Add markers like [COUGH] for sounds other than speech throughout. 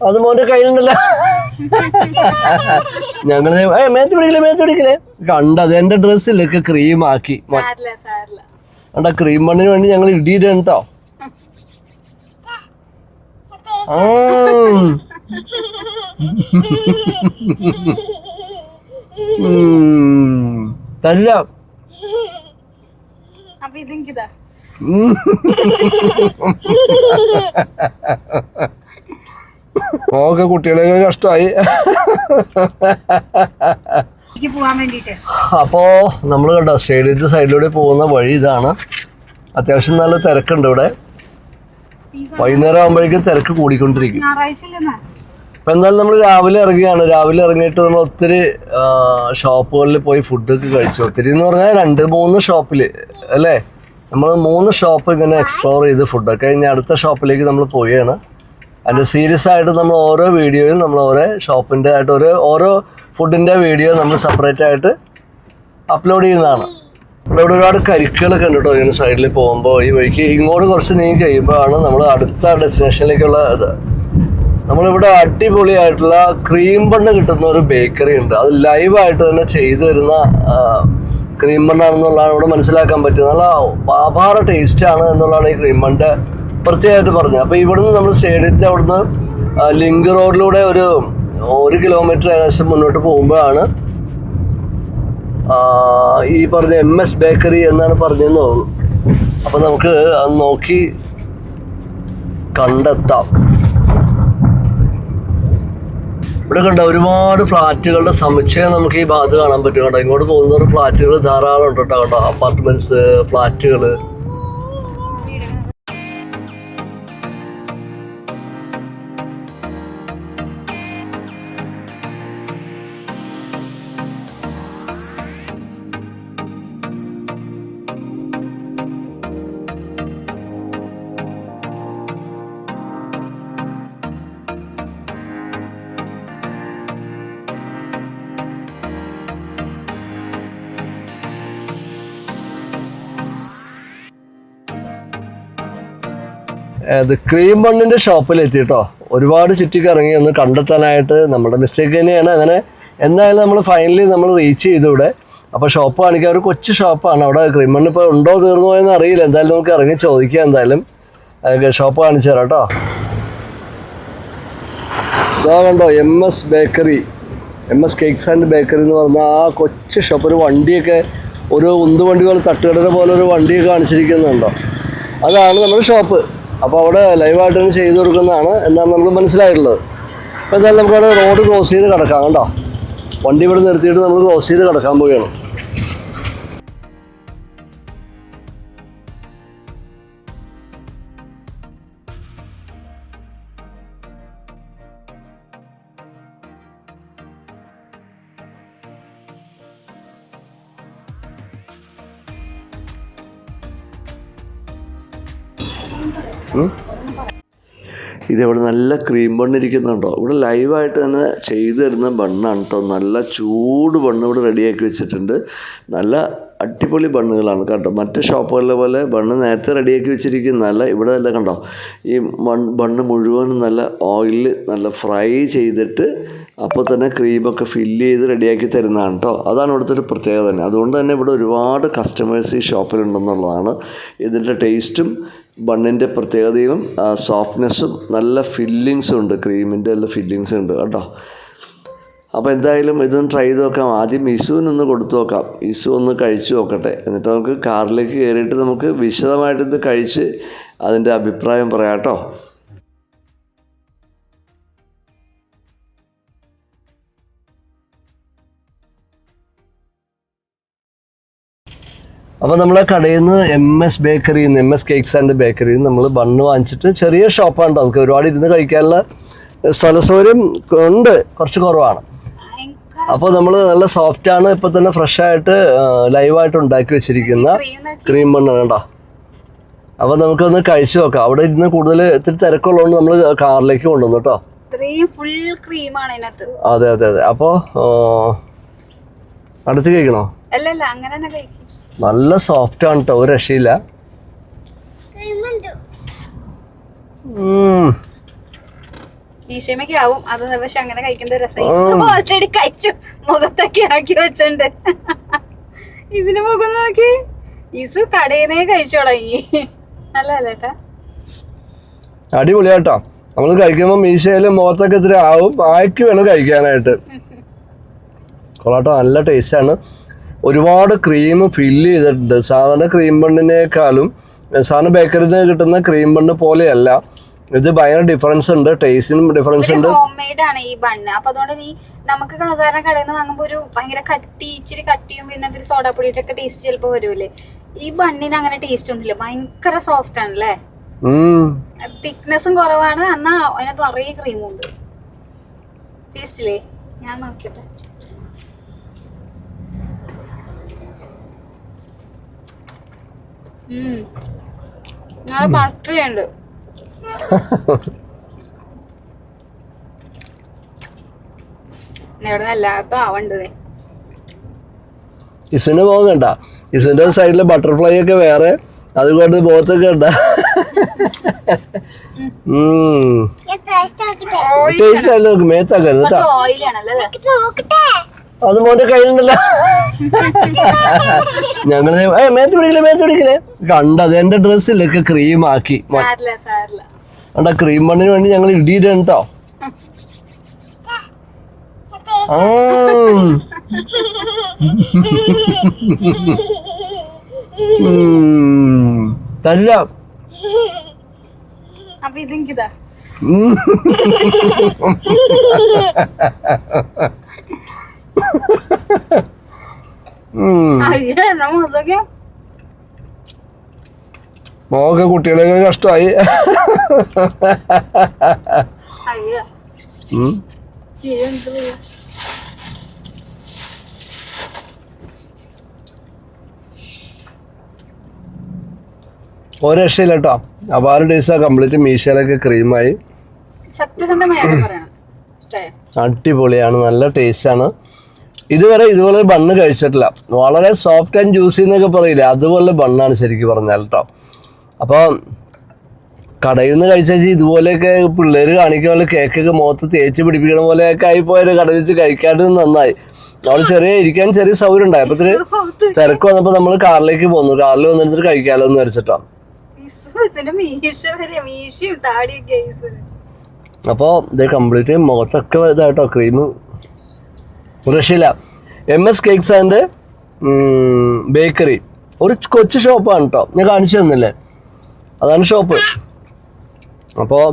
അത് മോന്റെ കയ്യിലുണ്ടല്ലോ. ഞങ്ങൾ ഏ മേത്ത് പിടിക്കലേ മേത്ത് പിടിക്കലേ കണ്ടത് എന്റെ ഡ്രസ്സിലൊക്കെ ക്രീം ആക്കി. കണ്ട ക്രീം മണ്ണിന് വേണ്ടി ഞങ്ങൾ ഇടിയിട്ടോ കേട്ടോ തല്ല അപ്പൊ ഇതെങ്കിതാ. ഓക്കെ കുട്ടികളെ കഷ്ടമായി അപ്പോ നമ്മൾ കണ്ടോ സ്റ്റേഡിയത്തിന്റെ സൈഡിലൂടെ പോകുന്ന വഴി ഇതാണ്. അത്യാവശ്യം നല്ല തിരക്കുണ്ട് ഇവിടെ. വൈകുന്നേരം ആകുമ്പോഴേക്കും തിരക്ക് കൂടിക്കൊണ്ടിരിക്കും. അപ്പൊ എന്തായാലും നമ്മൾ രാവിലെ ഇറങ്ങിയാണ് രാവിലെ ഇറങ്ങിയിട്ട് നമ്മൾ ഒത്തിരി ഷോപ്പുകളിൽ പോയി ഫുഡൊക്കെ കഴിച്ചു. ഒത്തിരി എന്ന് പറഞ്ഞാൽ രണ്ട് മൂന്ന് ഷോപ്പിൽ അല്ലേ? നമ്മൾ മൂന്ന് ഷോപ്പ് ഇങ്ങനെ എക്സ്പ്ലോർ ചെയ്ത് ഫുഡൊക്കെ കഴിഞ്ഞ് അടുത്ത ഷോപ്പിലേക്ക് നമ്മൾ പോവുകയാണ്. അതിന്റെ സീരിയസ് ആയിട്ട് നമ്മൾ ഓരോ വീഡിയോയും നമ്മൾ ഓരോ ഷോപ്പിന്റെ ആയിട്ട് ഒരു ഓരോ ഫുഡിന്റെ വീഡിയോ നമ്മൾ സെപ്പറേറ്റ് ആയിട്ട് അപ്ലോഡ് ചെയ്യുന്നതാണ്. നമ്മൾ ഇവിടെ ഒരുപാട് കരിക്കുകളൊക്കെ ഉണ്ട് കേട്ടോ. ഇങ്ങനെ സൈഡിൽ പോകുമ്പോൾ ഈ വഴിക്ക് ഇങ്ങോട്ട് കുറച്ച് നീങ്ങി കഴിയുമ്പോഴാണ് നമ്മൾ അടുത്ത ഡെസ്റ്റിനേഷനിലേക്കുള്ള ഇത്. നമ്മളിവിടെ അടിപൊളിയായിട്ടുള്ള ക്രീം ബണ്ണ് കിട്ടുന്ന ഒരു ബേക്കറി ഉണ്ട്. അത് ലൈവായിട്ട് തന്നെ ചെയ്തു തരുന്ന ക്രീം ബണ്ണാണെന്നുള്ളതാണ് ഇവിടെ മനസ്സിലാക്കാൻ പറ്റുന്നത്. നല്ല പാപാറ ടേസ്റ്റ് ആണ് എന്നുള്ളതാണ് ഈ ക്രീം മണ്ണിന്റെ പ്രത്യേകമായിട്ട് പറഞ്ഞത്. അപ്പോൾ ഇവിടുന്ന് നമ്മൾ സ്റ്റേഡിയത്തിന്റെ അവിടുന്ന് ലിങ്ക് റോഡിലൂടെ ഒരു ഒരു കിലോമീറ്റർ ഏകദേശം മുന്നോട്ട് പോകുമ്പോഴാണ് ഈ പറഞ്ഞ എം എസ് ബേക്കറി എന്നാണ് പറഞ്ഞതെന്ന് തോന്നുന്നു. അപ്പോൾ നമുക്ക് അത് നോക്കി കണ്ടെത്താം. ഇവിടെ കണ്ട ഒരുപാട് ഫ്ലാറ്റുകളുടെ സമുച്ചയം നമുക്ക് ഈ ഭാഗത്ത് കാണാൻ പറ്റും കേട്ടോ. ഇങ്ങോട്ട് പോകുന്നവർ ഫ്ലാറ്റുകൾ ധാരാളം ഉണ്ട് കേട്ടോ കേട്ടോ അപ്പാർട്ട്മെന്റ്സ് ഫ്ലാറ്റുകൾ ഇത് ക്രീം ബണ്ണിന്റെ ഷോപ്പിൽ എത്തി കേട്ടോ ഒരുപാട് ചുറ്റിക്കറങ്ങി ഒന്ന് കണ്ടെത്താനായിട്ട് നമ്മുടെ മിസ്റ്റേക്ക് തന്നെയാണ്. അങ്ങനെ എന്തായാലും നമ്മൾ ഫൈനലി നമ്മൾ റീച്ച് ചെയ്തു ഇവിടെ അപ്പോൾ ഷോപ്പ് കാണിക്കാൻ ഒരു കൊച്ചു ഷോപ്പാണ് അവിടെ ക്രീം ബണ്ണ് ഇപ്പോൾ ഉണ്ടോ തീർന്നു പോയെന്ന് അറിയില്ല. എന്തായാലും നമുക്ക് ഇറങ്ങി ചോദിക്കാം എന്തായാലും. ഷോപ്പ് കാണിച്ചു തരാം കേട്ടോ. ഇതാ കണ്ടോ M S bakery M S cakes and bakery എന്ന് പറഞ്ഞ ആ കൊച്ചു ഷോപ്പ് ഒരു വണ്ടിയൊക്കെ ഒരു ഉന്തുവണ്ടി പോലെ തട്ടുകടയുടെ പോലെ ഒരു വണ്ടിയൊക്കെ കാണിച്ചിരിക്കുന്നുണ്ടോ. അതാണ് നമ്മുടെ ഷോപ്പ് അപ്പോൾ അവിടെ ലൈവായിട്ട് തന്നെ ചെയ്തു കൊടുക്കുന്നതാണ് എന്നാണ് നമുക്ക് മനസ്സിലായിട്ടുള്ളത്. അപ്പോൾ എന്തായാലും നമുക്ക് അവിടെ റോഡ് ക്രോസ് ചെയ്ത് കിടക്കാം കേട്ടോ. വണ്ടി ഇവിടെ നിർത്തിയിട്ട് നമ്മൾ ക്രോസ് ചെയ്ത് കിടക്കാൻ പോവുകയാണ്. ഇതവിടെ നല്ല ക്രീം ബണ്ണിരിക്കുന്നുണ്ടോ? ഇവിടെ ലൈവായിട്ട് തന്നെ ചെയ്തു തരുന്ന ബണ്ണാണ് കേട്ടോ നല്ല ചൂട് ബണ്ണ് ഇവിടെ റെഡിയാക്കി വെച്ചിട്ടുണ്ട്. നല്ല അടിപൊളി ബണ്ണുകളാണ് കേട്ടോ. മറ്റ് ഷോപ്പുകളിലെ പോലെ ബണ്ണ് നേരത്തെ റെഡിയാക്കി വെച്ചിരിക്കുന്നതല്ല ഇവിടെ അല്ല കണ്ടോ? ഈ ബണ്ണ് മുഴുവനും നല്ല ഓയിലിൽ നല്ല ഫ്രൈ ചെയ്തിട്ട് അപ്പോൾ തന്നെ ക്രീമൊക്കെ ഫില്ല് ചെയ്ത് റെഡിയാക്കി തരുന്നതാണ് കേട്ടോ അതാണ് ഇവിടുത്തെ ഒരു പ്രത്യേകത തന്നെ. അതുകൊണ്ട് തന്നെ ഇവിടെ ഒരുപാട് കസ്റ്റമേഴ്സ് ഈ ഷോപ്പിലുണ്ടെന്നുള്ളതാണ് ഇതിന്റെ ടേസ്റ്റും ബണ്ണിന്റെ പ്രത്യേകതയും സോഫ്റ്റ്നെസ്സും നല്ല ഫില്ലിങ്സും ഉണ്ട്. ക്രീമിന്റെ നല്ല ഫില്ലിങ്സും ഉണ്ട് കേട്ടോ. അപ്പോൾ എന്തായാലും ഇതൊന്ന് ട്രൈ ചെയ്ത് നോക്കാം. ആദ്യം ഇസുവിനൊന്ന് കൊടുത്തു നോക്കാം. ഇസു ഒന്ന് കഴിച്ചു നോക്കട്ടെ. എന്നിട്ട് നമുക്ക് കാറിലേക്ക് കയറിയിട്ട് നമുക്ക് വിശദമായിട്ടിത് കഴിച്ച് അതിന്റെ അഭിപ്രായം പറയാം കേട്ടോ. അപ്പോൾ നമ്മളെ കടയിൽ നിന്ന് എം എസ് ബേക്കറിയിൽ നിന്ന് എം എസ് കേക്ക്സ് ആൻഡ് ബേക്കറിയിൽ നിന്ന് നമ്മൾ ബണ്ണ് വാങ്ങിച്ചിട്ട് ചെറിയ ഷോപ്പാണ്. നമുക്ക് ഒരുപാട് ഇരുന്ന് കഴിക്കാനുള്ള സ്ഥല സൗകര്യം ഉണ്ട്. കുറച്ച് കുറവാണ്. അപ്പോൾ നമ്മൾ നല്ല സോഫ്റ്റ് ആണ്. ഇപ്പൊ തന്നെ ഫ്രഷ് ആയിട്ട് ലൈവായിട്ട് ഉണ്ടാക്കി വെച്ചിരിക്കുന്ന ക്രീം ബണ്ണാണ് കേട്ടോ. അപ്പോൾ നമുക്കൊന്ന് കഴിച്ചു നോക്കാം. അവിടെ ഇരുന്ന് കൂടുതൽ ഇത്തിരി തിരക്കുള്ളതുകൊണ്ട് നമ്മൾ കാറിലേക്ക് കൊണ്ടുവന്നു കേട്ടോ. അതെ അതെ അതെ. അപ്പോൾ അടുത്ത് കഴിക്കണോ? അല്ല അല്ല അങ്ങനെ നല്ല സോഫ്റ്റ് ആണ് കേട്ടോ ഒരു രക്ഷയില്ല. ഉം. ഈശോയ്ക്ക് ആവും. അത് പക്ഷെ അങ്ങനെ കഴിക്കുന്നത് രസം. ഓൾറെഡി കഴിച്ചു. മുഖത്തൊക്കെ ആക്കി വെച്ചിട്ടുണ്ട് ഈസിന്റെ മുഖം നോക്കി. ഈസു കടയിന്നേ കഴിച്ചു തുടങ്ങി. നല്ലതല്ലേ ഏട്ടാ? അടിപൊളിയാട്ടോ. നമ്മൾ കഴിക്കുമ്പോൾ മീശയിലും മുഖത്തൊക്കെ ഇത്തിരി ആവും. ആക്കി വേണം കഴിക്കാനായിട്ട്. കൊള്ളാട്ടോ നല്ല ടേസ്റ്റാണ് ഒരുപാട് ക്രീം ഫില്ല് ചെയ്തിട്ടുണ്ട്. സാധാരണ ക്രീം ബണ്ണിനേക്കാളും സാധാരണ ബേക്കറിയിൽ നിന്ന് കിട്ടുന്ന ക്രീം ബണ്ണ് പോലെയല്ല. ഇത് ഭയങ്കര ഡിഫറൻസ് ഉണ്ട്. ടേസ്റ്റിനും ഡിഫറൻസ് ഉണ്ട്. ആണ് ഈ ബണ്ണ് അപ്പൊ അതുകൊണ്ട് നീ നമുക്ക് സാധാരണ കടയിൽ നിന്ന് വാങ്ങുമ്പോ ഒരു ഭയങ്കര കട്ടി ഇച്ചിരി കട്ടിയും പിന്നെ അതിൽ സോഡാപ്പൊടിയിട്ടൊക്കെ ടേസ്റ്റ് ചിലപ്പോ വരൂലേ ഈ ബണ്ണിന് അങ്ങനെ ടേസ്റ്റ് ഒന്നുമില്ല. ഭയങ്കര സോഫ്റ്റ് ആണല്ലേ. തിക്നെസ്സും കുറവാണ്. എന്നാ അതിനകത്ത് നിറയെ ക്രീമും ഉണ്ട്. ടേസ്റ്റില്ലേ ഞാൻ നോക്കിട്ടെ ഉണ്ട്. ഇവിടെ എല്ലായിടത്തും ആവണ്ടതേ ഇസുവിന്റെ സൈഡിൽ ബട്ടർഫ്ലൈ ഒക്കെ വേറെ. അതുകൊണ്ട് മുഖത്തൊക്കെ ഉണ്ട്. ടേസ്റ്റ് ആയിട്ട് നോക്ക് മേത്താക്കരുത് കേട്ടോ. അത് മോന്റെ കയ്യിലുണ്ടല്ലോ. [LAUGHS] ഞങ്ങൾ ഏ മേത്ത് പിടിക്കില്ലേ മേത്ത് പിടിക്കില്ലേ? കണ്ടത് എന്റെ ഡ്രസ്സിലൊക്കെ ക്രീം ആക്കി സാരില്ല സാരില്ല. കണ്ട ക്രീം മണ്ണിന് വേണ്ടി ഞങ്ങൾ ഇടിയിട്ടോ കേട്ടോ അപ്പൊ ഇതെനിക്കിതാ [LAUGHS] മോക്കെ കുട്ടികളെയൊക്കെ കഷ്ടമായി? ഒരു രക്ഷയില്ല കേട്ടോ. അപാര ഡേയ്സ് കംപ്ലീറ്റ് മീശയിലൊക്കെ ക്രീമായി അടിപൊളിയാണ്. നല്ല ടേസ്റ്റാണ് ഇതുവരെ ഇതുപോലെ ബണ്ണ് കഴിച്ചിട്ടില്ല. വളരെ സോഫ്റ്റ് ആൻഡ് ജ്യൂസി എന്നൊക്കെ പറയില്ല? അതുപോലെ ബണ്ണാണ് ശരിക്കും പറഞ്ഞാൽ കേട്ടോ അപ്പോൾ കടയിൽ നിന്ന് കഴിച്ചാൽ ഇതുപോലെയൊക്കെ പിള്ളേർ കാണിക്കുന്ന പോലെ കേക്കൊക്കെ മുഖത്ത് തേച്ച് പിടിപ്പിക്കണ പോലെയൊക്കെ ആയിപ്പോയത് കടയിൽ വെച്ച് കഴിക്കാണ്ട് നന്നായി. അവിടെ ചെറിയ ഇരിക്കാൻ ചെറിയ സൗകര്യം ഉണ്ടായി അപ്പത്തിന് തിരക്ക് വന്നപ്പോൾ നമ്മൾ കാറിലേക്ക് പോന്നു. കാറിൽ വന്നിട്ട് കഴിക്കാമല്ലോ എന്ന് വെച്ചിട്ടോ അപ്പോൾ ഇത് കംപ്ലീറ്റ് മുഖത്തൊക്കെ ഇതായിട്ടോ. ക്രീം രക്ഷയില്ല M S cakes and bakery ഒരു കൊച്ചു ഷോപ്പാണ് കേട്ടോ ഞാൻ കാണിച്ചു തന്നില്ലേ? അതാണ് ഷോപ്പ് അപ്പോൾ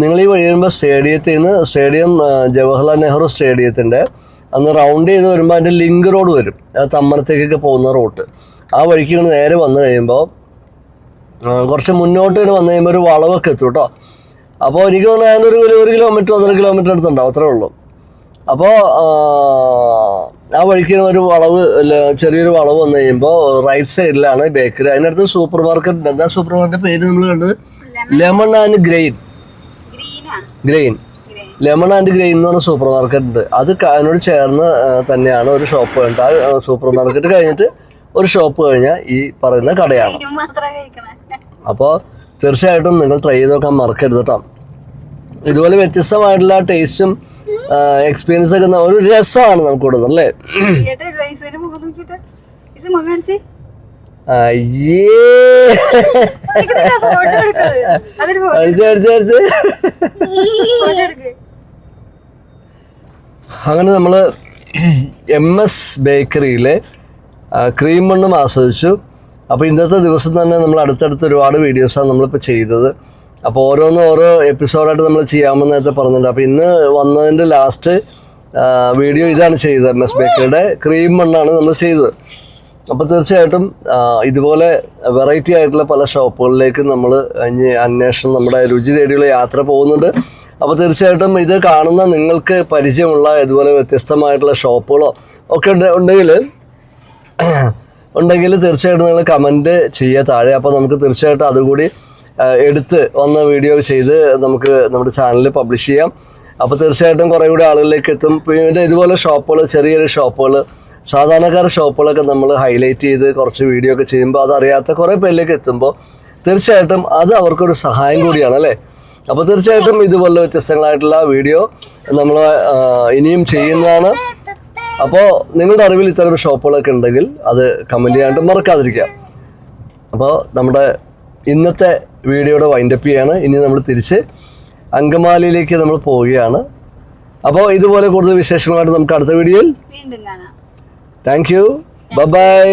നിങ്ങൾ ഈ വഴി വരുമ്പോൾ സ്റ്റേഡിയത്തിൽ നിന്ന് സ്റ്റേഡിയം ജവഹർലാൽ നെഹ്റു സ്റ്റേഡിയത്തിന്റെ അന്ന് റൗണ്ട് ചെയ്ത് വരുമ്പോൾ അതിന്റെ ലിങ്ക് റോഡ് വരും. അത് തമ്മറത്തേക്കൊക്കെ പോകുന്ന റോട്ട് ആ വഴിക്ക് ഇങ്ങനെ നേരെ വന്നു കഴിയുമ്പോൾ കുറച്ച് മുന്നോട്ട് ഇങ്ങനെ വന്നു കഴിയുമ്പോൾ ഒരു വളവൊക്കെ എത്തും കേട്ടോ അപ്പോൾ എനിക്ക് തോന്നുന്നു അതിനൊരു ഒരു കിലോമീറ്റർ ഒന്നര കിലോമീറ്റർ അടുത്തുണ്ടാവും. അത്രേ ഉള്ളൂ. അപ്പോൾ ആ വഴിക്ക് ഒരു വളവ് ചെറിയൊരു വളവ് വന്നു കഴിയുമ്പോൾ റൈറ്റ് സൈഡിലാണ് ബേക്കറി അതിനടുത്ത് സൂപ്പർ മാർക്കറ്റ് ഉണ്ട്. എന്താ സൂപ്പർ മാർക്കറ്റ് പേര് നമ്മൾ കണ്ടത്? Lemon and grain grain lemon and grain എന്ന് പറഞ്ഞ സൂപ്പർ മാർക്കറ്റ് ഉണ്ട്. അത് അതിനോട് ചേർന്ന് തന്നെയാണ് ഒരു ഷോപ്പ് ഉണ്ട്. ആ സൂപ്പർ മാർക്കറ്റ് കഴിഞ്ഞിട്ട് ഒരു ഷോപ്പ് കഴിഞ്ഞാൽ ഈ പറയുന്ന കടയാണ്. അപ്പോൾ തീർച്ചയായിട്ടും നിങ്ങൾ ട്രൈ ചെയ്ത് നോക്കാൻ മറക്കരുത് കേട്ടോ ഇതുപോലെ വ്യത്യസ്തമായിട്ടുള്ള ടേസ്റ്റും എക്സ്പീരിയൻസ് ഒക്കെ ഒരു രസമാണ് നമുക്ക് കൊടുക്കുന്നത് അല്ലേ? അങ്ങനെ നമ്മൾ എം എസ് ബേക്കറിയിലെ ക്രീം മണ്ണും ആസ്വദിച്ചു. അപ്പോൾ ഇന്നത്തെ ദിവസം തന്നെ നമ്മൾ അടുത്തടുത്ത് ഒരുപാട് വീഡിയോസാണ് നമ്മളിപ്പോൾ ചെയ്തത്. അപ്പോൾ ഓരോന്ന് ഓരോ എപ്പിസോഡായിട്ട് നമ്മൾ ചെയ്യാമെന്ന് നേരത്തെ പറഞ്ഞിട്ടുണ്ട്. അപ്പോൾ ഇന്ന് വന്നതിന്റെ ലാസ്റ്റ് വീഡിയോ ഇതാണ് ചെയ്തത് എം എസ് ബേക്കറിയുടെ ക്രീം മണ്ണാണ് നമ്മൾ ചെയ്തത്. അപ്പോൾ തീർച്ചയായിട്ടും ഇതുപോലെ വെറൈറ്റി ആയിട്ടുള്ള പല ഷോപ്പുകളിലേക്കും നമ്മൾ ഇനി അന്വേഷണം നമ്മുടെ രുചി തേടിയുള്ള യാത്ര പോകുന്നുണ്ട്. അപ്പോൾ തീർച്ചയായിട്ടും ഇത് കാണുന്ന നിങ്ങൾക്ക് പരിചയമുള്ള ഇതുപോലെ വ്യത്യസ്തമായിട്ടുള്ള ഷോപ്പുകളോ ഒക്കെ ഉണ്ട് ഉണ്ടെങ്കിൽ ഉണ്ടെങ്കിൽ തീർച്ചയായിട്ടും നിങ്ങൾ കമന്റ് ചെയ്യുക താഴെ. അപ്പോൾ നമുക്ക് തീർച്ചയായിട്ടും അതുകൂടി എടുത്ത് വന്ന വീഡിയോ ചെയ്ത് നമുക്ക് നമ്മുടെ ചാനലിൽ പബ്ലിഷ് ചെയ്യാം. അപ്പോൾ തീർച്ചയായിട്ടും കുറേ കൂടി ആളുകളിലേക്ക് എത്തും. പിന്നെ ഇതുപോലെ ഷോപ്പുകൾ ചെറിയ ചെറിയ ഷോപ്പുകൾ സാധാരണക്കാർ ഷോപ്പുകളൊക്കെ നമ്മൾ ഹൈലൈറ്റ് ചെയ്ത് കുറച്ച് വീഡിയോ ഒക്കെ ചെയ്യുമ്പോൾ അതറിയാത്ത കുറേ പേരിലേക്ക് എത്തുമ്പോൾ തീർച്ചയായിട്ടും അത് അവർക്കൊരു സഹായം കൂടിയാണ് അല്ലേ? അപ്പോൾ തീർച്ചയായിട്ടും ഇതുപോലെ വ്യത്യസ്തങ്ങളായിട്ടുള്ള വീഡിയോ നമ്മൾ ഇനിയും ചെയ്യുന്നതാണ്. അപ്പോൾ നിങ്ങളുടെ അറിവിൽ ഇത്തരം ഷോപ്പുകളൊക്കെ ഉണ്ടെങ്കിൽ അത് കമന്റ് ചെയ്യാണ്ട് മറക്കാതിരിക്കുക. അപ്പോൾ നമ്മുടെ ഇന്നത്തെ വീഡിയോയുടെ വൈൻഡപ്പ് ചെയ്യാണ്. ഇനി നമ്മൾ തിരിച്ച് അങ്കമാലിയിലേക്ക് നമ്മൾ പോവുകയാണ്. അപ്പോൾ ഇതുപോലെ കൂടുതൽ വിശേഷങ്ങളായിട്ട് നമുക്ക് അടുത്ത വീഡിയോയിൽ താങ്ക് യു ബൈ.